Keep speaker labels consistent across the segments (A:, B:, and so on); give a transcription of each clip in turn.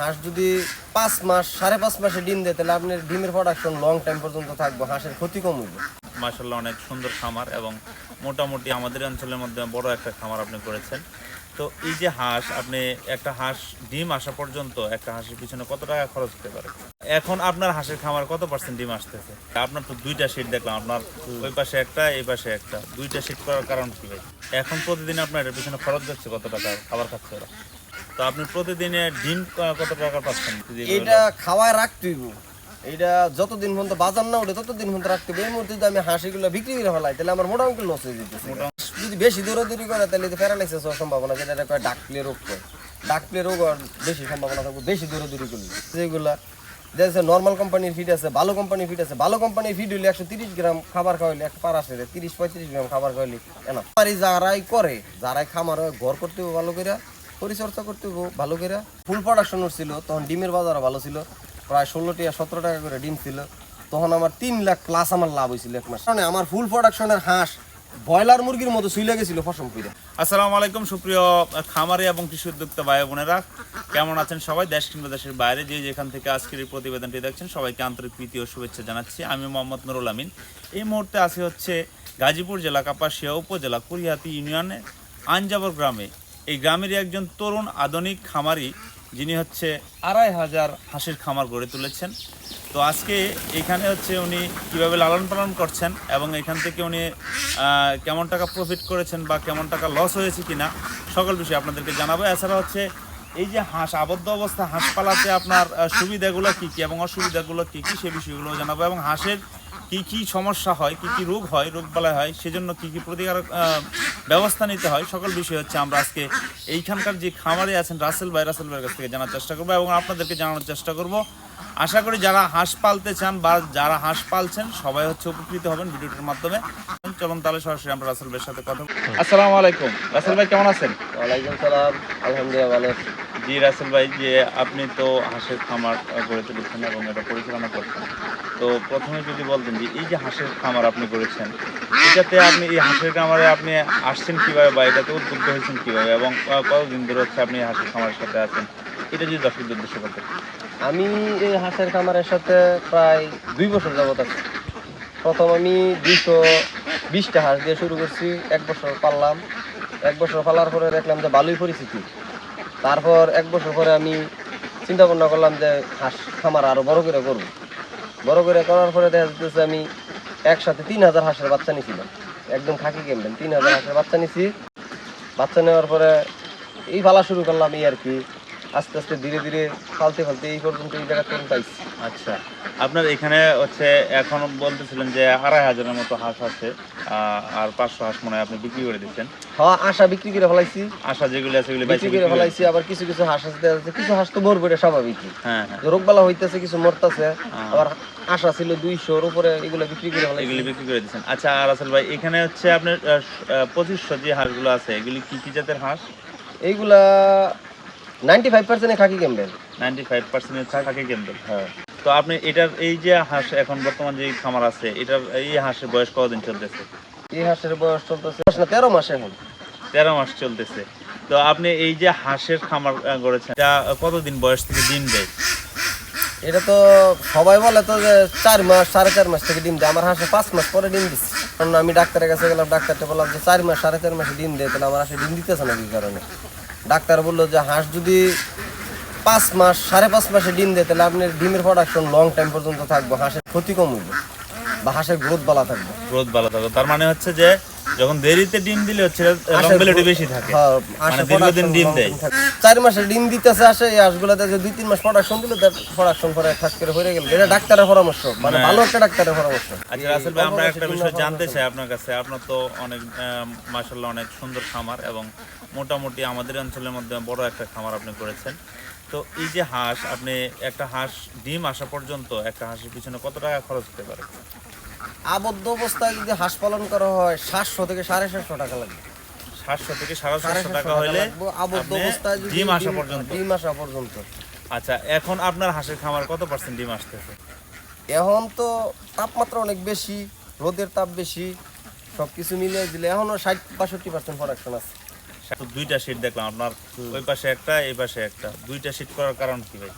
A: হাঁস যদি পাঁচ মাস সাড়ে পাঁচ মাসে ডিম দেয় তাহলে আপনার ডিমের প্রোডাকশন লং টাইম পর্যন্ত থাকবে হাঁসের ক্ষতি কম হইবে
B: মার্শাল্লাহ অনেক সুন্দর খামার এবং মোটামুটি আমাদের অঞ্চলের মধ্যে বড় একটা খামার আপনি করেছেন তো এই যে হাঁস আপনি একটা হাঁস ডিম আসা পর্যন্ত একটা হাঁসের পিছনে কত টাকা খরচ হতে পারে এখন আপনার হাঁসের খামার কত পার্সেন্ট ডিম আসতেছে আপনার তো দুইটা সিট দেখলাম আপনার ওই পাশে একটা এই পাশে একটা দুইটা সিট করার কারণ কি এখন প্রতিদিন আপনার এটার পিছনে খরচ যাচ্ছে কত টাকা খাবার খাচ্ছে ওরা তো আপনি প্রতিদিনে ডিম কত টাকা
A: এটা খাওয়ায় এটা যতদিন পর্যন্ত বাজার না ততদিন পর্যন্ত রাখতে হবে এই মুহূর্তে যদি আমি হাঁসিগুলো বিক্রি করে ফেলাই তাহলে আমার মোটামুটি লস হয়ে যদি বেশি দৌড়াদৌড়ি করে তাহলে প্যারালাইসিস হওয়ার সম্ভাবনা যেটা এটা ডাকলে রোগ করে ডাকলে রোগ বেশি সম্ভাবনা থাকবে বেশি দৌড়াদৌড়ি করলে নর্মাল কোম্পানির ফিড আছে ভালো কোম্পানির ফিড আছে ভালো কোম্পানির ফিড হইলে একশো তিরিশ গ্রাম খাবার খাওয়াইলে একটা পার আসে তিরিশ পঁয়ত্রিশ গ্রাম খাবার খাওয়াইলে এনা যারাই করে যারাই খামার হয় ঘর করতে ভালো করে পরিচর্যা করতে হবো ভালো করে ফুল প্রোডাকশন ছিল তখন ডিমের বাজারও ভালো ছিল প্রায় ষোলোটি আর সতেরো টাকা করে ডিম ছিল তখন আমার তিন লাখ প্লাস আমার লাভ হয়েছিল এক মাস মানে আমার ফুল প্রোডাকশনের হাঁস ব্রয়লার মুরগির মতো শুইলে গেছিল ফসল পুইরা
B: আসসালামু আলাইকুম সুপ্রিয় খামারি এবং কৃষি উদ্যোক্তা ভাই বোনেরা কেমন আছেন সবাই দেশ কিংবা দেশের বাইরে যে যেখান থেকে আজকের এই প্রতিবেদনটি দেখছেন সবাইকে আন্তরিক প্রীতি ও শুভেচ্ছা জানাচ্ছি আমি মোহাম্মদ নুরুল আমিন এই মুহূর্তে আসি হচ্ছে গাজীপুর জেলা কাপাসিয়া উপজেলা কুরিয়াতি ইউনিয়নে আঞ্জাবর গ্রামে এই গ্রামেরই একজন তরুণ আধুনিক খামারি যিনি হচ্ছে আড়াই হাজার হাঁসের খামার গড়ে তুলেছেন তো আজকে এখানে হচ্ছে উনি কীভাবে লালন পালন করছেন এবং এখান থেকে উনি কেমন টাকা প্রফিট করেছেন বা কেমন টাকা লস হয়েছে কি না সকল বিষয়ে আপনাদেরকে জানাবো এছাড়া হচ্ছে এই যে হাঁস আবদ্ধ অবস্থা হাঁস পালাতে আপনার সুবিধাগুলো কী কী এবং অসুবিধাগুলো কী কী সে বিষয়গুলো জানাবো এবং হাঁসের কি কি সমস্যা হয় কি কি রোগ হয় রোগ বালাই হয় সেজন্য কি কি প্রতিকারক ব্যবস্থা নিতে হয় সকল বিষয় হচ্ছে আমরা আজকে এইখানকার যে খামারে আছেন রাসেল ভাই রাসেল ভাইয়ের কাছ থেকে জানার চেষ্টা করবো এবং আপনাদেরকে জানানোর চেষ্টা করব আশা করি যারা হাঁস পালতে চান বা যারা হাঁস পালছেন সবাই হচ্ছে উপকৃত হবেন ভিডিওটির মাধ্যমে চলুন তাহলে সরাসরি আমরা রাসেল ভাইয়ের সাথে কথা আসসালামু আলাইকুম রাসেল ভাই কেমন আছেন
C: ওয়ালাইকুম সালাম আলহামদুলিল্লাহ ভালো আছি
B: জি রাসেল ভাই যে আপনি তো হাঁসের খামার গড়ে তুলেছেন এবং এটা পরিচালনা করছেন তো প্রথমে যদি বলতেন যে এই যে হাঁসের খামার আপনি করেছেন এটাতে আপনি এই হাঁসের খামারে আপনি আসছেন কীভাবে বা এটাতে উদ্বুদ্ধ হয়েছেন কীভাবে এবং কতদিন ধরে হচ্ছে আপনি হাঁসের খামারের সাথে আছেন এটা যদি দর্শকদের উদ্দেশ্য করতেন
C: আমি এই হাঁসের খামারের সাথে প্রায় দুই বছর যাবত আছি প্রথম আমি দুইশো বিশটা হাঁস দিয়ে শুরু করছি এক বছর পারলাম এক বছর পালার পরে দেখলাম যে ভালোই পরিস্থিতি তারপর এক বছর পরে আমি চিন্তা ভাবনা করলাম যে হাঁস খামার আরও বড় করে করব বড় করে করার পরে দেখা যাচ্ছে আমি একসাথে তিন হাজার হাঁসের বাচ্চা নিয়েছিলাম একদম খাকি কেমবেন তিন হাজার হাঁসের বাচ্চা নিয়েছি বাচ্চা নেওয়ার পরে এই ফালা শুরু করলাম এই আর কি আস্তে আস্তে ধীরে ধীরে ফালতে ফালতে এই পর্যন্ত এই জায়গা পাইছি
B: আচ্ছা আপনার এখানে হচ্ছে এখন বলতেছিলেন যে আড়াই হাজারের মতো হাঁস আছে আর পাঁচশো হাঁস মনে হয় আপনি বিক্রি করে দিচ্ছেন
C: হ্যাঁ আশা বিক্রি করে ফলাইছি
B: আশা যেগুলো আছে ওগুলো বিক্রি করে ফলাইছি আবার কিছু কিছু হাঁস আছে কিছু হাঁস তো মরবে এটা স্বাভাবিকই
C: হ্যাঁ, হ্যাঁ। রোগবালা হইতেছে কিছু মরতেছে হ্যাঁ। আবার আশা ছিল দুইশোর উপরে এগুলো বিক্রি করে ফেলাই এগুলো
B: বিক্রি করে দিচ্ছেন আচ্ছা আর আসল ভাই এখানে হচ্ছে আপনার পঁচিশশো যে হাঁসগুলো আছে এগুলি কি কি জাতের হাঁস
C: এইগুলা ninety five percent khaki Campbell
B: ninety five percent khaki Campbell হ্যাঁ তো আপনি এটার এই যে হাঁস এখন বর্তমান যে খামার আছে এটার এই হাঁসের বয়স কতদিন চলতেছে
C: এই হাঁসের বয়স চলতেছে তেরো মাস এখন
B: তেরো মাস চলতেছে তো আপনি এই যে হাঁসের খামার গড়েছেন যা কতদিন বয়স থেকে ডিম দেয়
C: এটা তো সবাই বলে তো যে চার মাস সাড়ে চার মাস থেকে ডিম দেয় আমার হাঁসে পাঁচ মাস পরে ডিম দিচ্ছে কারণ আমি ডাক্তারের কাছে গেলাম ডাক্তারটা বললাম যে চার মাস সাড়ে চার মাসে ডিম দেয় তাহলে আমার হাঁসে ডিম দিতেছে না কি কারণে ডাক্তার বললো যে হাঁস যদি পাঁচ মাস সাড়ে পাঁচ মাসে ডিম দেয় তাহলে আপনি ডিমের প্রোডাকশন লং টাইম পর্যন্ত থাকবো হাঁসের ক্ষতি কম হইবে বা হাঁসের গ্রোথ বালা থাকবে
B: গ্রোথ বালা থাকবে তার মানে হচ্ছে যে যখন দেরিতে ডিম দিলে হচ্ছে লম্বিলিটি বেশি থাকে হ্যাঁ, মানে দীর্ঘদিন ডিম দেয়
C: চার মাসে ডিম দিতেছে আসে এই হাঁসগুলোতে যে দুই তিন মাস প্রোডাকশন দিলে তার প্রোডাকশন করে ঠাস করে হয়ে গেল এটা ডাক্তারের পরামর্শ মানে হ্যাঁ। ভালো একটা ডাক্তারের পরামর্শ
B: আচ্ছা রাসেল ভাই আমরা একটা বিষয় জানতে চাই আপনার কাছে আপনার তো অনেক মাশাআল্লাহ অনেক সুন্দর খামার এবং মোটামুটি আমাদের অঞ্চলের মধ্যে বড় একটা খামার আপনি করেছেন তো এই যে হাঁস আপনি একটা হাঁস ডিম আসা পর্যন্ত একটা হাঁসের পিছনে কত টাকা খরচ হতে পারে
C: আবদ্ধ অবস্থায় যদি হাঁস পালন করা হয় সাতশো থেকে সাড়ে সাতশো টাকা লাগবে
B: সাতশো থেকে সাড়ে সাতশো টাকা হলে আবদ্ধ অবস্থায় পর্যন্ত পর্যন্ত আচ্ছা এখন আপনার হাঁসের খামার কত পার্সেন্ট ডিম আসতেছে
C: এখন তো তাপমাত্রা অনেক বেশি রোদের তাপ বেশি সব কিছু মিলিয়ে দিলে এখনও ষাট বাষট্টি পার্সেন্ট প্রোডাকশন আছে
B: দুইটা সিট দেখলাম আপনার ওই পাশে একটা এই পাশে একটা দুইটা সিট করার কারণ কি ভাই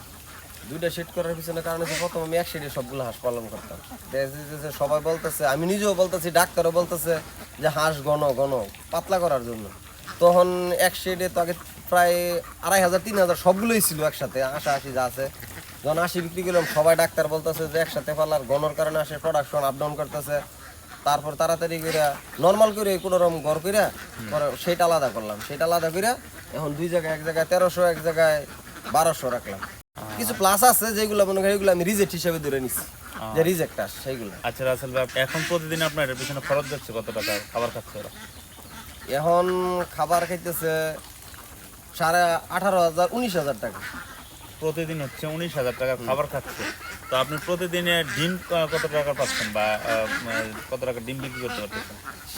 C: দুইটা সেট করার পিছনে কারণ হচ্ছে প্রথম আমি এক সেটে সবগুলো হাঁস পালন করতাম সবাই বলতেছে আমি নিজেও বলতেছি ডাক্তারও বলতেছে যে হাঁস ঘন ঘন পাতলা করার জন্য তখন এক শেডে তো আগে প্রায় আড়াই হাজার তিন হাজার সবগুলোই ছিল একসাথে আশা আশি যা আছে যখন আশি বিক্রি করলাম সবাই ডাক্তার বলতেছে যে একসাথে পালার গণর কারণে আসে প্রোডাকশন আপ ডাউন করতেছে তারপর তাড়াতাড়ি করে নর্মাল করে কোনো রকম ঘর করে সেটা আলাদা করলাম সেটা আলাদা করে এখন দুই জায়গায় এক জায়গায় তেরোশো এক জায়গায় বারোশো রাখলাম কিছু প্লাস আছে যেগুলো মনে করি এগুলো আমি রিজেক্ট হিসেবে ধরে নিছি যে রিজেক্ট আস
B: আচ্ছা রাসেল ভাই এখন প্রতিদিন আপনার পিছনে খরচ যাচ্ছে কত টাকা খাবার খাচ্ছে ওরা
C: এখন খাবার খাইতেছে সাড়ে আঠারো হাজার উনিশ হাজার টাকা
B: প্রতিদিন হচ্ছে উনিশ হাজার টাকা খাবার খাচ্ছে তো আপনি প্রতিদিনে ডিম কত টাকা পাচ্ছেন বা কত টাকা ডিম বিক্রি করতে পারতেছেন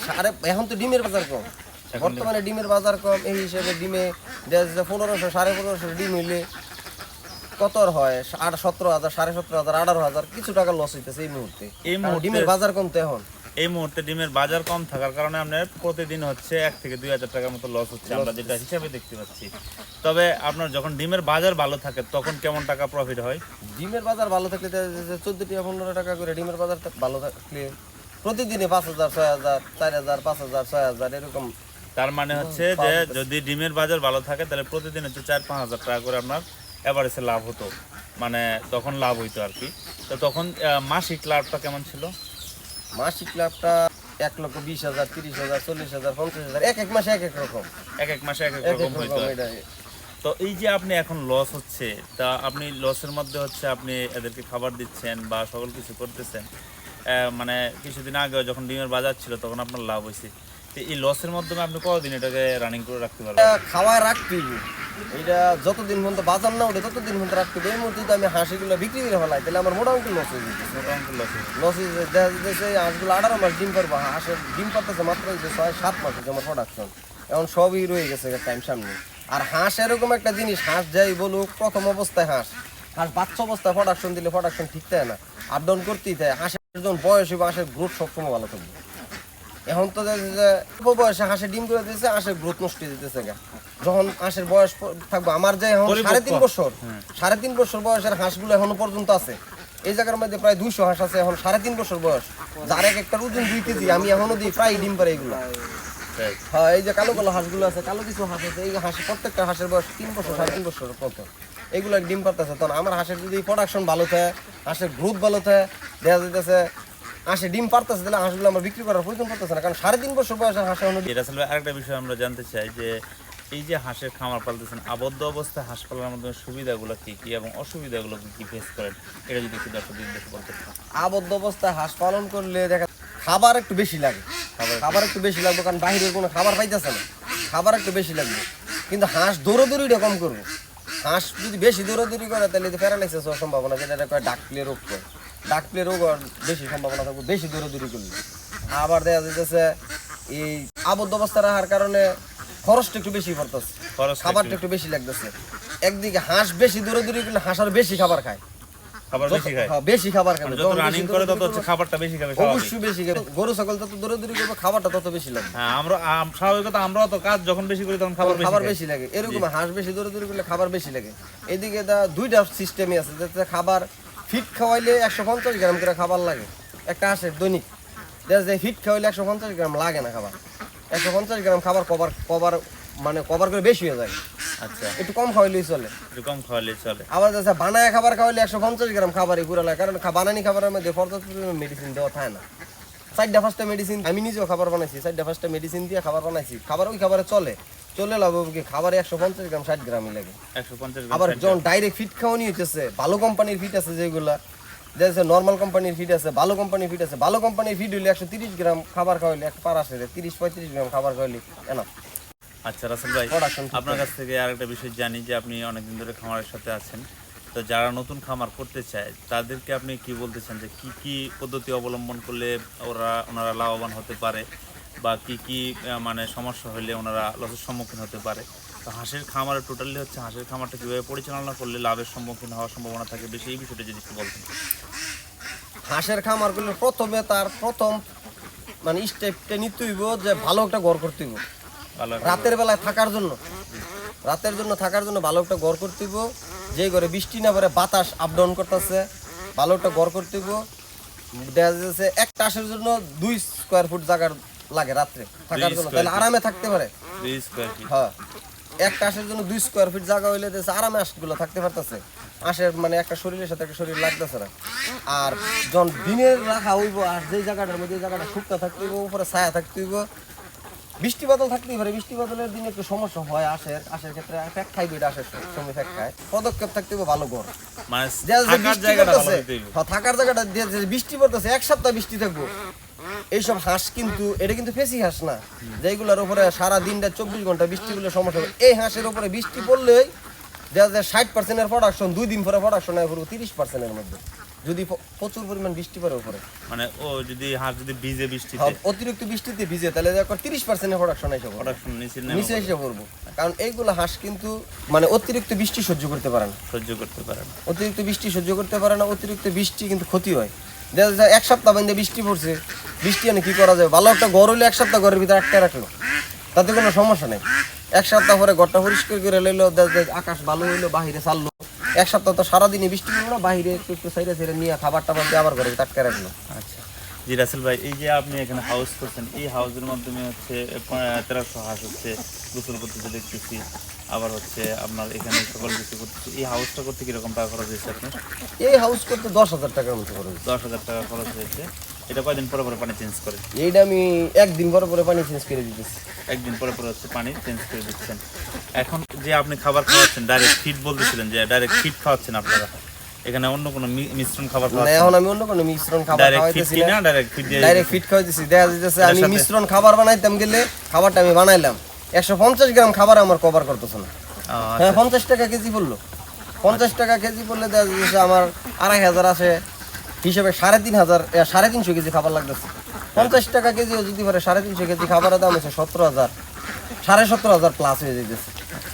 C: সাড়ে এখন তো ডিমের বাজার কম বর্তমানে ডিমের বাজার কম এই হিসেবে ডিমে পনেরোশো সাড়ে পনেরোশো ডিম হইলে কত হয় সতেরো হাজার সাড়ে সতেরো হাজার আঠারো হাজার কিছু টাকা লস হইতেছে এই মুহূর্তে এই ডিমের বাজার কমতে এখন
B: এই মুহূর্তে ডিমের বাজার কম থাকার কারণে আপনার প্রতিদিন হচ্ছে এক থেকে দুই হাজার টাকার মতো লস হচ্ছে আমরা যেটা হিসাবে দেখতে পাচ্ছি তবে আপনার যখন ডিমের বাজার ভালো থাকে তখন কেমন টাকা প্রফিট হয়
C: ডিমের বাজার ভালো থাকলে চোদ্দ টাকা পনেরো টাকা করে ডিমের বাজার ভালো থাকলে প্রতিদিনে পাঁচ হাজার ছয় হাজার চার হাজার পাঁচ হাজার ছয় হাজার এরকম
B: তার মানে হচ্ছে যে যদি ডিমের বাজার ভালো থাকে তাহলে প্রতিদিন হচ্ছে চার পাঁচ হাজার টাকা করে আপনার এভারেজে লাভ হতো মানে তখন লাভ হইতো আর কি তো তখন মাসিক লাভটা কেমন ছিল
C: মাসিক লাভটা এক লক্ষ বিশ হাজার তিরিশ হাজার চল্লিশ হাজার পঞ্চাশ হাজার এক এক মাসে এক এক রকম
B: এক এক মাসে এক এক রকম হইতো তো এই যে আপনি এখন লস হচ্ছে তা আপনি লসের মধ্যে হচ্ছে আপনি এদেরকে খাবার দিচ্ছেন বা সকল কিছু করতেছেন মানে কিছুদিন আগে যখন ডিমের বাজার ছিল তখন আপনার লাভ হয়েছে এই লসের মাধ্যমে আপনি কতদিন এটাকে রানিং করে রাখতে পারবেন
C: খাওয়া রাখতে এটা যতদিন পর্যন্ত বাজার না ততদিন পর্যন্ত রাখতে এই মুহূর্তে আমি বিক্রি করে ফেলাই তাহলে আমার মোটামুটি লস হয়ে মোটামুটি লস হয়ে হাঁসগুলো আঠারো মাস ডিম পারবো হাঁসের ডিম মাত্র ছয় সাত মাস হচ্ছে আমার প্রোডাকশন এখন সবই রয়ে গেছে টাইম সামনে আর হাঁস এরকম একটা জিনিস হাঁস যাই বলুক প্রথম অবস্থায় হাঁস হাঁস বাচ্চা অবস্থায় প্রোডাকশন দিলে প্রোডাকশন ঠিক থাকে না আপ ডাউন করতেই থাকে হাঁসের জন্য বয়স হবে হাঁসের গ্রোথ সবসময় ভালো থাকবে এখন তো যে অল্প বয়সে হাঁসে ডিম করে দিয়েছে হাঁসের গ্রোথ নষ্ট দিতেছে গা যখন হাঁসের বয়স থাকবে আমার যে এখন সাড়ে তিন বছর হ্যাঁ। সাড়ে তিন বছর বয়সের হাঁসগুলো এখনো পর্যন্ত আছে এই জায়গার মধ্যে প্রায় দুইশো হাঁস আছে এখন সাড়ে তিন বছর বয়স যার এক একটা ওজন দুই কেজি আমি এখনো দিই প্রায় ডিম পারে এগুলো হ্যাঁ এই যে কালো কালো হাঁসগুলো আছে কালো কিছু হাঁস আছে এই হাঁস প্রত্যেকটা হাঁসের বয়স তিন বছর সাড়ে তিন বছর কত এগুলো ডিম পারতেছে তখন আমার হাঁসের যদি প্রোডাকশন ভালো থাকে হাঁসের গ্রোথ ভালো থাকে দেখা যাইতেছে হাঁসে ডিম পারতেছে তাহলে হাঁসগুলো আমরা বিক্রি করার প্রয়োজন পড়তেছে না কারণ সাড়ে তিন বছর বয়সে হাঁস আমরা
B: এটা আসলে আরেকটা বিষয় আমরা জানতে চাই যে এই যে হাঁসের খামার পালতেছেন আবদ্ধ অবস্থায় হাঁস পালার মাধ্যমে সুবিধাগুলো কী কী এবং অসুবিধাগুলো কী ফেস করেন এটা যদি একটু দর্শক দেখে বলতে
C: আবদ্ধ অবস্থায় হাঁস পালন করলে দেখা খাবার একটু বেশি লাগে খাবার খাবার একটু বেশি লাগবে কারণ বাহিরের কোনো খাবার পাইতেছে না খাবার একটু বেশি লাগবে কিন্তু হাঁস দৌড়োদৌড়িটা কম করবে হাঁস যদি বেশি দৌড়ি করে তাহলে প্যারালাইসিস হওয়ার সম্ভাবনা যেটা কয় ডাকলে রোগ করে ডাকলে রোগ বেশি সম্ভাবনা থাকবে বেশি দূরে দূরে করলে আবার দেখা যাইতেছে এই আবদ্ধ অবস্থা রাখার কারণে খরচটা একটু বেশি পড়তেছে খাবারটা একটু বেশি লাগতেছে একদিকে হাঁস বেশি দূরে দূরে করলে হাঁস আর বেশি খাবার খায় খাবার বেশি হ্যাঁ, গরু ছাগল দূরে খাবারটা তত বেশি লাগে
B: হ্যাঁ, স্বাভাবিকতা আমরাও তো কাজ যখন বেশি করি তখন খাবার খাবার বেশি লাগে
C: এরকম হাঁস বেশি দূরে করলে খাবার বেশি লাগে এদিকে দুইটা সিস্টেমে আছে খাবার ফিট খাওয়াইলে একশো পঞ্চাশ গ্রাম করে খাবার লাগে একটা হাঁসের দৈনিক দেখা যায় ফিট খাওয়াইলে একশো পঞ্চাশ গ্রাম লাগে না খাবার একশো পঞ্চাশ গ্রাম খাবার কবার কবার মানে কবার করে বেশি হয়ে যায় আচ্ছা একটু কম খাওয়াইলেই চলে
B: একটু কম খাওয়াইলেই চলে
C: আবার দেখা বানায় খাবার খাওয়াইলে একশো পঞ্চাশ গ্রাম খাবারই পুরো লাগে কারণ বানানি খাবারের মধ্যে পর্যাপ্ত মেডিসিন দেওয়া থাকে না চারটা ফার্স্টটা মেডিসিন আমি নিজেও খাবার বানাইছি চারটা ফার্স্টটা মেডিসিন দিয়ে খাবার বানাইছি খাবার ওই খাবারে চলে চলে লাভ একশো পঞ্চাশ গ্রাম ষাট গ্রামই লাগে আবার যখন ডাইরেক্ট ফিট খাওয়ানি হইতেছে ভালো কোম্পানির ফিট আছে যেগুলা দেখছে নর্মাল কোম্পানির আছে ভালো কোম্পানির আছে ভালো কোম্পানির হইলে একশো তিরিশ গ্রাম খাবার খাওয়াইলে পার আসে তিরিশ পঁয়ত্রিশ গ্রাম খাবার খাওয়াইলে
B: আচ্ছা রাসেল ভাই আপনার কাছ থেকে আরেকটা বিষয় জানি যে আপনি অনেকদিন ধরে খামারের সাথে আছেন তো যারা নতুন খামার করতে চায় তাদেরকে আপনি কি বলতে চান যে কি কি পদ্ধতি অবলম্বন করলে ওরা ওনারা লাভবান হতে পারে বা কি কি মানে সমস্যা হলে ওনারা লসের সম্মুখীন হতে পারে তো হাঁসের খামার টোটালি হচ্ছে হাঁসের খামারটা কীভাবে পরিচালনা করলে লাভের সম্মুখীন হওয়ার সম্ভাবনা থাকে বেশি এই বিষয়টা যদি একটু বলতেন
C: হাঁসের খামারগুলো প্রথমে তার প্রথম মানে স্টেপটা নিতেইব যে ভালো একটা করতে করতেইব রাতের বেলায় থাকার জন্য রাতের জন্য থাকার জন্য ভালো একটা গড় করতেইব যে ঘরে বৃষ্টি না পরে বাতাস আপ ডাউন করতেছে ভালো একটা করতে করতেইব দেখা যাচ্ছে একটা আসের জন্য দুই স্কোয়ার ফুট জায়গার লাগে রাত্রে থাকার জন্য তাহলে আরামে থাকতে পারে হ্যাঁ এক কাশের জন্য দুই স্কোয়ার ফিট জায়গা হইলে দেশে আরামে আশগুলো থাকতে পারতেছে আশের মানে একটা শরীরের সাথে একটা শরীর লাগতেছে না আর যখন দিনের রাখা হইব আর যে জায়গাটার মধ্যে জায়গাটা শুকনা থাকতে হইব উপরে ছায়া থাকতে হইব বৃষ্টি বাদল থাকতেই পারে বৃষ্টি বাদলের দিনে একটু সমস্যা হয় আশের আসের ক্ষেত্রে ফ্যাক খাই দুইটা আসের সময় ফ্যাক খায় পদক্ষেপ থাকতে হবে ভালো ঘর মানে হ্যাঁ, থাকার জায়গাটা দিয়ে বৃষ্টি পড়তেছে এক সপ্তাহ বৃষ্টি থাকবো এইসব হাঁস কিন্তু এটা কিন্তু ফেসি হাঁস না যেগুলোর উপরে সারা দিনটা চব্বিশ ঘন্টা বৃষ্টি হলে সমস্যা এই হাঁসের উপরে বৃষ্টি পড়লেই দেখা যায় ষাট পার্সেন্টের প্রোডাকশন দুই দিন পরে প্রোডাকশন হয় পুরো তিরিশ পার্সেন্টের মধ্যে যদি প্রচুর পরিমাণ বৃষ্টি পড়ে উপরে
B: মানে ও যদি হাঁস যদি ভিজে বৃষ্টি হ্যাঁ,
C: অতিরিক্ত বৃষ্টিতে ভিজে তাহলে দেখো তিরিশ পার্সেন্টের প্রোডাকশন এসে প্রোডাকশন নিচে এসে পড়বো কারণ এইগুলো হাঁস কিন্তু মানে অতিরিক্ত বৃষ্টি সহ্য করতে পারে না
B: সহ্য করতে পারে না
C: অতিরিক্ত বৃষ্টি সহ্য করতে পারে না অতিরিক্ত বৃষ্টি কিন্তু ক্ষতি হয় এক সপ্তাহ বান্ধে বৃষ্টি পড়ছে বৃষ্টি আনে কি করা যায় ভালো একটা ঘর হলে এক সপ্তাহ ঘরের ভিতরে আটকে রাখলো তাতে কোনো সমস্যা নেই এক সপ্তাহ পরে ঘরটা পরিষ্কার করে লইলো আকাশ ভালো হইলো বাহিরে চাললো এক সপ্তাহ তো সারাদিনই বৃষ্টি পড়লো বাহিরে একটু একটু সাইডে সাইডে নিয়ে খাবার টাবার দিয়ে আবার ঘরে আটকে রাখলো আচ্ছা
B: জি রাসেল ভাই এই যে আপনি এখানে হাউস করছেন এই হাউসের মাধ্যমে হচ্ছে তেরোশো হাঁস হচ্ছে গোসল করতেছে দেখতেছি আবার হচ্ছে আপনার এখানে সকল কিছু করতেছি এই হাউসটা করতে কীরকম টাকা খরচ হয়েছে আপনার
C: এই হাউস করতে দশ হাজার টাকার মতো খরচ
B: দশ হাজার টাকা খরচ হয়েছে এটা কয়দিন পরে পরে পানি চেঞ্জ করে
C: এইটা আমি একদিন পরে পরে পানি চেঞ্জ করে দিতেছি
B: একদিন পরে পরে হচ্ছে পানি চেঞ্জ করে দিচ্ছেন এখন যে আপনি খাবার খাওয়াচ্ছেন ডাইরেক্ট ফিট বলতেছিলেন যে ডাইরেক্ট ফিট খাওয়াচ্ছেন আপনারা এখানে অন্য মিশ্রণ খাবার
C: এখন আমি অন্য মিশ্রণ খাবার খাওয়াইতেছি না ডাইরেক্ট ফিট ডাইরেক্ট ফিট খাওয়াইতেছি দেখা যাচ্ছে আমি মিশ্রণ খাবার বানাইতাম গেলে খাবারটা আমি বানাইলাম গ্রাম খাবার আমার কভার না আচ্ছা। হ্যাঁ টাকা কেজি বললো টাকা কেজি বললে দেখা যাচ্ছে আমার আড়াই হাজার হিসেবে সাড়ে তিন হাজার সাড়ে তিনশো কেজি খাবার লাগতেছে পঞ্চাশ টাকা কেজিও যদি পারে সাড়ে তিনশো কেজি খাবারের দাম হচ্ছে সতেরো হাজার সাড়ে সতেরো হাজার প্লাস হয়ে যেতেছে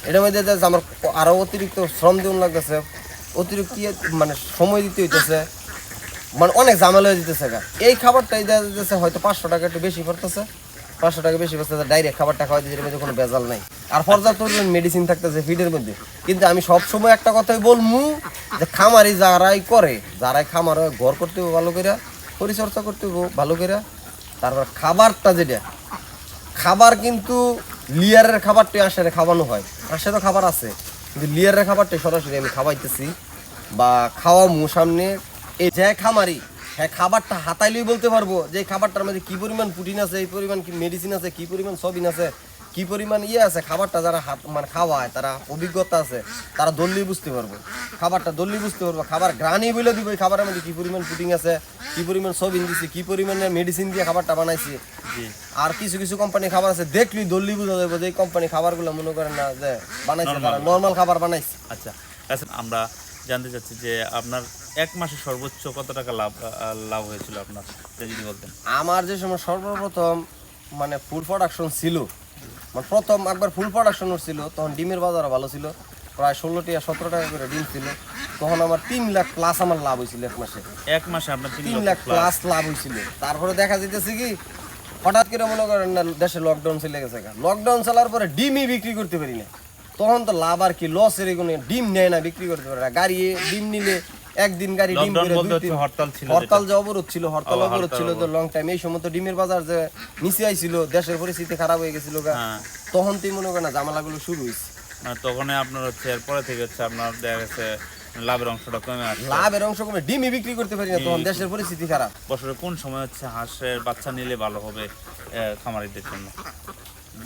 C: এটার মধ্যে আমার আরও অতিরিক্ত শ্রম দিন লাগতেছে অতিরিক্ত ইয়ে, মানে সময় দিতে হইতেছে মানে অনেক ঝামেলা হয়ে যেতেছে গা এই খাবারটাই দেওয়া দিতেছে হয়তো পাঁচশো টাকা একটু বেশি পড়তেছে পাঁচশো টাকা বেশি পড়তেছে ডাইরেক্ট খাবারটা খাওয়া দিতে মধ্যে কোনো ভেজাল নাই আর পর্যাপ্ত মেডিসিন থাকতেছে ফিডের মধ্যে কিন্তু আমি সবসময় একটা কথাই বলবো যে খামারি যারাই করে যারাই খামার ঘর করতে হবে ভালো করে পরিচর্যা করতে হবে ভালো করে তারপর খাবারটা যেটা খাবার কিন্তু লিয়ারের খাবারটাই আসে খাওয়ানো হয় আসে তো খাবার আছে কিন্তু লিয়ারের খাবারটা সরাসরি আমি খাওয়াইতেছি বা খাওয়া মো সামনে এই যে খামারি হ্যাঁ খাবারটা হাতাইলেই বলতে পারবো যে খাবারটার মধ্যে কী পরিমাণ প্রোটিন আছে এই পরিমাণ কি মেডিসিন আছে কী পরিমাণ সবিন আছে কি পরিমাণ ইয়ে আছে খাবারটা যারা হাত মানে খাওয়ায় তারা অভিজ্ঞতা আছে তারা দললেই বুঝতে পারবো খাবারটা দললেই বুঝতে পারবো খাবার গ্রানি বলে দিব খাবারের মধ্যে কি পরিমাণ পুটিং আছে কি পরিমাণ সবিন দিছি কি পরিমাণে মেডিসিন দিয়ে খাবারটা বানাইছি আর কিছু কিছু কোম্পানি খাবার আছে দেখলি দললি বুঝা যাবে যে এই কোম্পানি খাবারগুলো মনে করেন না যে বানাইছে তারা নর্মাল খাবার বানাইছে আচ্ছা আচ্ছা আমরা জানতে চাচ্ছি যে আপনার এক মাসে সর্বোচ্চ কত টাকা লাভ লাভ হয়েছিল আপনার যদি বলতেন আমার যে সময় সর্বপ্রথম মানে ফুড প্রোডাকশন ছিল মানে প্রথম একবার ফুল প্রোডাকশন হচ্ছিল তখন ডিমের বাজারও ভালো ছিল প্রায় ষোলো টাকা সতেরো টাকা করে ডিম ছিল তখন আমার তিন লাখ প্লাস আমার লাভ হয়েছিল এক মাসে এক মাসে আপনার তিন লাখ প্লাস লাভ হয়েছিল তারপরে দেখা যেতেছে কি হঠাৎ করে মনে করেন না দেশে লকডাউন চলে গেছে লকডাউন চলার পরে ডিমই বিক্রি করতে পারি না তখন তো লাভ আর কি লস এর ডিম নেয় না বিক্রি করতে পারে না গাড়ি ডিম নিলে একদিন গাড়ি ডিম হরতাল ছিল হরতাল যে অবরোধ ছিল হরতাল অবরোধ ছিল তো লং টাইম এই সময় তো ডিমের বাজার যে নিচে আইছিল দেশের পরিস্থিতি খারাপ হয়ে গেছিল হ্যাঁ। তখন তুই মনে করেন শুরু হয়েছে হ্যাঁ, তখন আপনার হচ্ছে এরপরে থেকে হচ্ছে আপনার দেখা গেছে লাভের অংশটা কমে আসে লাভের অংশ কমে ডিমই বিক্রি করতে পারি না তখন দেশের পরিস্থিতি খারাপ বছরে কোন সময় হচ্ছে হাঁসের বাচ্চা নিলে ভালো হবে খামারিদের জন্য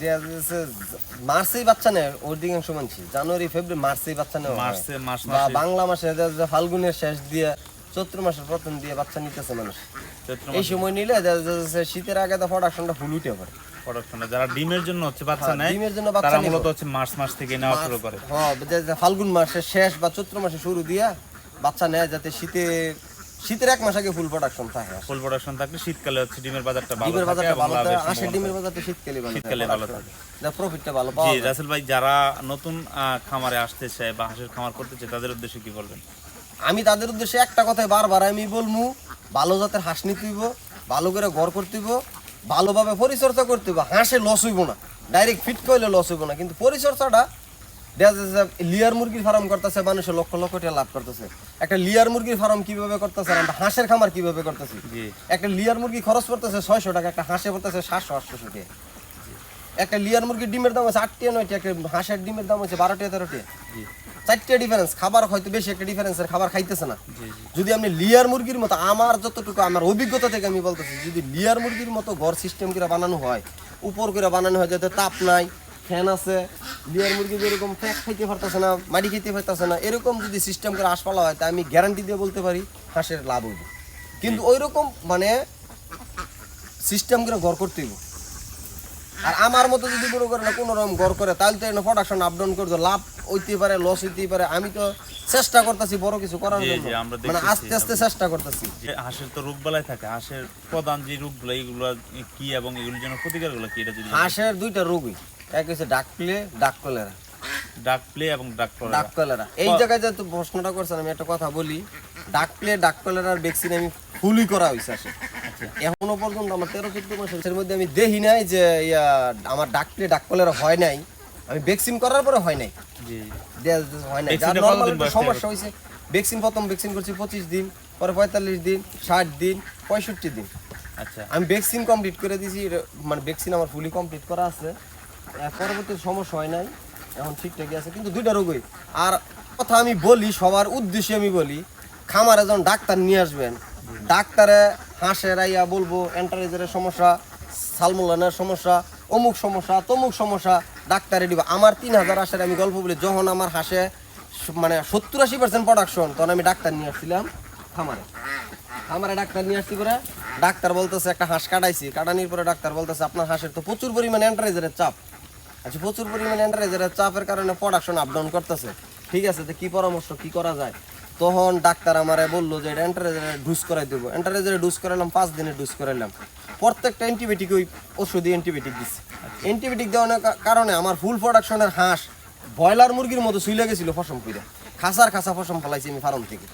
C: ফাল্গুনের শেষ দিয়ে চৈত্র মাসের প্রথম দিয়ে বাচ্চা নিতেছে মানুষ এই সময় নিলে শীতের আগে তো প্রোডাকশনটা ফুল উঠে পড়ে যারা ডিমের জন্য হচ্ছে বাচ্চা হ্যাঁ, নেয় ডিমের জন্য বাচ্চা মূলত হচ্ছে মার্চ মাস থেকে নেওয়া শুরু করে হ্যাঁ ফাল্গুন মাসের শেষ বা চৈত্র মাসে শুরু দিয়ে বাচ্চা নেয় যাতে শীতে শীতের এক মাস আগে ফুল প্রোডাকশন থাকে ফুল প্রোডাকশন থাকলে শীতকালে হচ্ছে ডিমের বাজারটা ভালো ডিমের বাজারটা ভালো থাকে আসে ডিমের বাজারটা শীতকালে ভালো শীতকালে ভালো থাকে যা প্রফিটটা ভালো পাওয়া যায় রাসেল ভাই যারা নতুন খামারে আসতে চায় বা হাঁসের খামার করতে চায় তাদের উদ্দেশ্যে কি বলবেন আমি তাদের উদ্দেশ্যে একটা কথাই বারবার আমি বলমু ভালো জাতের হাঁস নিতে হইব ভালো করে ঘর করতে হইব ভালোভাবে পরিচর্যা করতে হইব হাঁসে লস হইব না ডাইরেক্ট ফিট করলে লস হইব না কিন্তু পরিচর্যাটা লিয়ার মুরগির ফার্ম করতেছে মানুষে লক্ষ লক্ষ টাকা লাভ করতেছে একটা লিয়ার মুরগির ফার্ম কিভাবে করতেছে আমরা হাঁসের খামার কিভাবে করতেছি একটা লিয়ার মুরগি খরচ করতেছে ছয়শো টাকা একটা হাঁসে পড়তেছে সাতশো আটশো টাকা একটা লিয়ার মুরগির ডিমের দাম আছে আটটি নয়টি একটা হাঁসের ডিমের দাম আছে বারোটি তেরোটি চারটে ডিফারেন্স খাবার হয়তো বেশি একটা ডিফারেন্সের খাবার খাইতেছে না যদি আপনি লিয়ার মুরগির মতো আমার যতটুকু আমার অভিজ্ঞতা থেকে আমি বলতেছি যদি লিয়ার মুরগির মতো ঘর সিস্টেম করে বানানো হয় উপর করে বানানো হয় যাতে তাপ নাই ফ্যান আছে বিয়ার মুরগি যেরকম ফ্যাক খাইতে পারতেছে না মাটি খেতে পারতেছে না এরকম যদি সিস্টেম করে হাঁসপালা হয় তা আমি গ্যারান্টি দিয়ে বলতে পারি হাঁসের লাভ হইব কিন্তু ওই রকম মানে সিস্টেম করে ঘর করতে হইব আর আমার মতো যদি বড় করে না কোনোরকম রকম ঘর করে তাহলে তো প্রোডাকশন আপডাউন করতো লাভ হইতে পারে লস হইতেই পারে আমি তো চেষ্টা করতেছি বড় কিছু করার জন্য মানে আস্তে আস্তে চেষ্টা করতেছি হাঁসের তো রোগ বেলায় থাকে হাঁসের প্রধান যে রোগগুলো এইগুলো কি এবং এগুলোর জন্য ক্ষতিকারকগুলো কি এটা যদি হাঁসের দুইটা রোগই এক হচ্ছে ডাক প্লে ডাক কলেরা ডাক প্লে এবং ডাক কলেরা ডাক কলেরা এই জায়গায় যে প্রশ্নটা করছেন আমি একটা কথা বলি ডাক প্লে ডাক কলেরার ভ্যাকসিন আমি করা হয়েছে এখনো পর্যন্ত আমার তেরো চোদ্দ মাসের মধ্যে আমি দেখি নাই যে ইয়া আমার ডাক প্লে ডাক কলেরা হয় নাই আমি ভ্যাকসিন করার পরে হয় নাই হয় নাই যার নর্মাল সমস্যা হয়েছে ভ্যাকসিন প্রথম ভ্যাকসিন করছি পঁচিশ দিন পরে পঁয়তাল্লিশ দিন ষাট দিন পঁয়ষট্টি দিন আচ্ছা আমি ভ্যাকসিন কমপ্লিট করে দিয়েছি মানে ভ্যাকসিন আমার ফুলি কমপ্লিট করা আছে পরবর্তী সমস্যা হয় নাই এখন ঠিকঠাকই আছে কিন্তু দুইটা রোগই আর কথা আমি বলি সবার উদ্দেশ্যে আমি বলি খামারে যখন ডাক্তার নিয়ে আসবেন ডাক্তারে হাঁসের আইয়া বলবো এন্টারাইজারের সমস্যা সালমোলানের সমস্যা অমুক সমস্যা তমুক সমস্যা ডাক্তারে দিব আমার তিন হাজার হাঁসের আমি গল্প বলি যখন আমার হাঁসে মানে সত্তর আশি পার্সেন্ট প্রোডাকশন তখন আমি ডাক্তার নিয়ে আসছিলাম খামারে খামারে ডাক্তার নিয়ে আসছি করে ডাক্তার বলতেছে একটা হাঁস কাটাইছি কাটানির পরে ডাক্তার বলতেছে আপনার হাঁসের তো প্রচুর পরিমাণে এন্টারাইজারের চাপ আচ্ছা প্রচুর পরিমাণে অ্যান্ড্রাইজারের চাপের কারণে প্রোডাকশন আপডাউন করতেছে ঠিক আছে তো কী পরামর্শ কি করা যায় তখন ডাক্তার আমারে বললো যে এটা অ্যান্টারাইজারে ডুস করাই দেবো অ্যান্টারাইজারে ডুস করালাম পাঁচ দিনে ডুস করাইলাম প্রত্যেকটা অ্যান্টিবায়োটিক ওই ওষুধই অ্যান্টিবায়োটিক দিচ্ছে অ্যান্টিবায়োটিক দেওয়ার কারণে আমার ফুল প্রোডাকশনের হাঁস ব্রয়লার মুরগির মতো শুই লেগেছিল ফসম পুইরা খাসার খাসা ফসম ফলাইছি আমি ফার্ম থেকে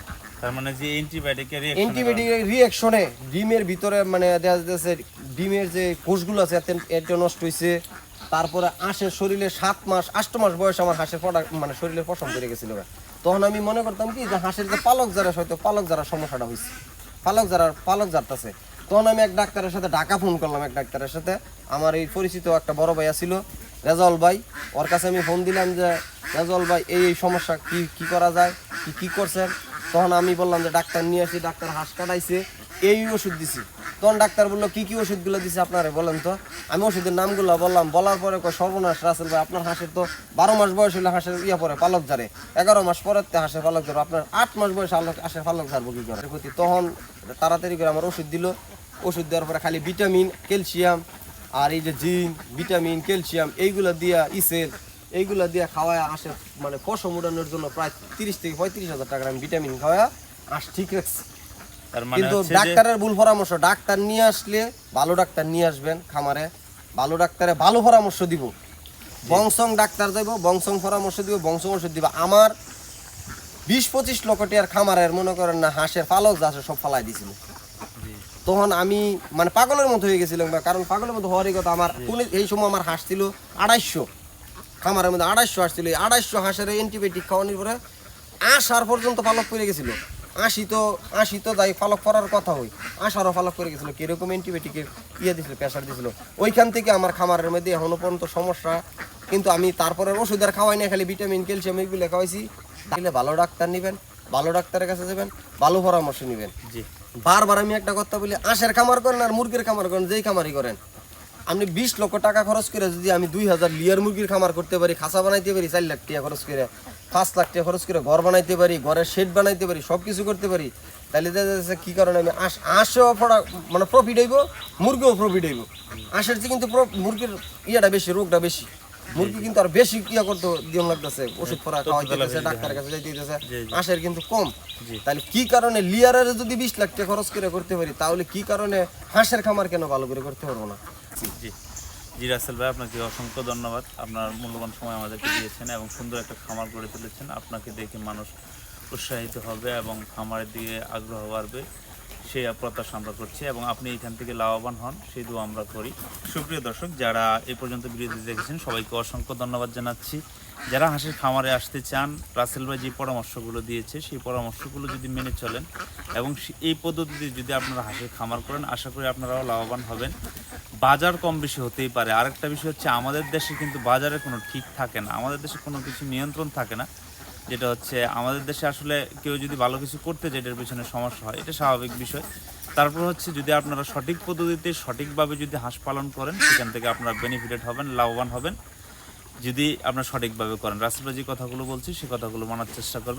C: তার মানে যে অ্যান্টিবায়োটিকের অ্যান্টিবায়োটিকের রিঅ্যাকশনে ডিমের ভিতরে মানে দেখা যাচ্ছে ডিমের যে কোষগুলো আছে এতে নষ্ট হয়েছে তারপরে হাঁসের শরীরে সাত মাস আষ্ট মাস বয়সে আমার হাঁসের প্রোডাক্ট মানে শরীরে পশম বেড়ে গেছিল তখন আমি মনে করতাম কি যে হাঁসের যে পালক যারা হয়তো পালক যারা সমস্যাটা হয়েছে পালক যারা পালক আছে তখন আমি এক ডাক্তারের সাথে ঢাকা ফোন করলাম এক ডাক্তারের সাথে আমার এই পরিচিত একটা বড় ভাইয়া ছিল রেজল ভাই ওর কাছে আমি ফোন দিলাম যে রেজল ভাই এই এই সমস্যা কি কি করা যায় কি কি করছেন তখন আমি বললাম যে ডাক্তার নিয়ে আসি ডাক্তার হাঁস কাটাইছে এই ওষুধ দিছি তখন ডাক্তার বললো কী কী ওষুধগুলো দিছে আপনারা বলেন তো আমি ওষুধের নামগুলো বললাম বলার পরে সর্বনাশ রাসেল ভাই আপনার হাঁসের তো বারো মাস বয়স হলে হাঁসের ইয়ে পরে পালক ঝাড়ে এগারো মাস পরে হাঁসের পালক ধরো আপনার আট মাস বয়সে আলো হাঁসের পালক ঝাড়বো কি করে ক্ষতি তখন তাড়াতাড়ি করে আমার ওষুধ দিল ওষুধ দেওয়ার পরে খালি ভিটামিন ক্যালসিয়াম আর এই যে জিঙ্ক ভিটামিন ক্যালসিয়াম এইগুলো দিয়া ইসেল এইগুলো দিয়ে খাওয়ায় আসে মানে পশম উড়ানোর জন্য প্রায় তিরিশ থেকে পঁয়ত্রিশ হাজার টাকার আমি ভিটামিন খাওয়া আস ঠিক রাখছি মানে কিন্তু ডাক্তারের ভুল পরামর্শ ডাক্তার নিয়ে আসলে ভালো ডাক্তার নিয়ে আসবেন খামারে ভালো ডাক্তারে ভালো পরামর্শ দিব বংশং ডাক্তার যাইব বংশং পরামর্শ দিব বংশং ওষুধ দিব আমার বিশ পঁচিশ লক্ষ টিয়ার খামারের মনে করেন না হাঁসের পালক যাচ্ছে সব ফালাই দিয়েছিল তখন আমি মানে পাগলের মতো হয়ে গেছিলাম কারণ পাগলের মতো হওয়ারই কথা আমার এই সময় আমার হাঁস ছিল আড়াইশো খামারের মধ্যে আড়াইশো হাঁস ছিল আড়াইশো হাঁসের অ্যান্টিবায়োটিক খাওয়ানোর পরে আসার পর্যন্ত পালক পড়ে গেছিলো আশি তো আশি তো যাই ফলক করার কথা হই আশারও ফালক করে গেছিলো কীরকম অ্যান্টিবায়োটিকের ইয়ে দিছিল প্রেশার দিয়েছিল ওইখান থেকে আমার খামারের মধ্যে এখনও পর্যন্ত সমস্যা কিন্তু আমি তারপরে ওষুধ আর খাওয়াই না খালি ভিটামিন ক্যালসিয়াম এইগুলো খাওয়াইছি তাহলে ভালো ডাক্তার নেবেন ভালো ডাক্তারের কাছে যাবেন ভালো পরামর্শ নেবেন জি বারবার আমি একটা কথা বলি আঁশের খামার করেন আর মুরগির খামার করেন যেই খামারই করেন আপনি বিশ লক্ষ টাকা খরচ করে যদি আমি দুই হাজার লিয়ার মুরগির খামার করতে পারি খাঁচা বানাইতে পারি চার লাখ টাকা খরচ করে পাঁচ লাখ টাকা খরচ করে ঘর বানাইতে পারি ঘরের শেড বানাইতে পারি সব কিছু করতে পারি তাহলে দেখা যাচ্ছে কী কারণে আমি আঁশ আঁশও ফড়া মানে প্রফিট হইব মুরগিও প্রফিট হইব আঁশের চেয়ে কিন্তু মুরগির ইয়েটা বেশি রোগটা বেশি মুরগি কিন্তু আর বেশি ইয়া করতে দিয়ন লাগতেছে হ্যাঁ, ওষুধ খাওয়া খাওয়াইতেছে ডাক্তারের কাছে যাইতে দিতেছে আঁশের কিন্তু কম তাহলে কি কারণে লিয়ারের যদি বিশ লাখ টাকা খরচ করে করতে পারি তাহলে কি কারণে হাঁসের খামার কেন ভালো করে করতে পারবো না জি জি রাসেল ভাই আপনাকে অসংখ্য ধন্যবাদ আপনার মূল্যবান সময় আমাদেরকে দিয়েছেন এবং সুন্দর একটা খামার গড়ে তুলেছেন আপনাকে দেখে মানুষ উৎসাহিত হবে এবং খামারের দিকে আগ্রহ বাড়বে সেই প্রত্যাশা আমরা করছি এবং আপনি এখান থেকে লাভবান হন সেই দু আমরা করি সুপ্রিয় দর্শক যারা এ পর্যন্ত ভিডিওতে দেখেছেন সবাইকে অসংখ্য ধন্যবাদ জানাচ্ছি যারা হাঁসের খামারে আসতে চান রাসেল ভাই যে পরামর্শগুলো দিয়েছে সেই পরামর্শগুলো যদি মেনে চলেন এবং এই পদ্ধতিতে যদি আপনারা হাঁসের খামার করেন আশা করি আপনারাও লাভবান হবেন বাজার কম বেশি হতেই পারে আরেকটা বিষয় হচ্ছে আমাদের দেশে কিন্তু বাজারে কোনো ঠিক থাকে না আমাদের দেশে কোনো কিছু নিয়ন্ত্রণ থাকে না যেটা হচ্ছে আমাদের দেশে আসলে কেউ যদি ভালো কিছু করতে যায় এটার পিছনে সমস্যা হয় এটা স্বাভাবিক বিষয় তারপর হচ্ছে যদি আপনারা সঠিক পদ্ধতিতে সঠিকভাবে যদি হাঁস পালন করেন সেখান থেকে আপনারা বেনিফিটেড হবেন লাভবান হবেন যদি আপনার সঠিকভাবে করেন রাসুল্লাহ যে কথাগুলো বলছি সে কথাগুলো মানার চেষ্টা করবেন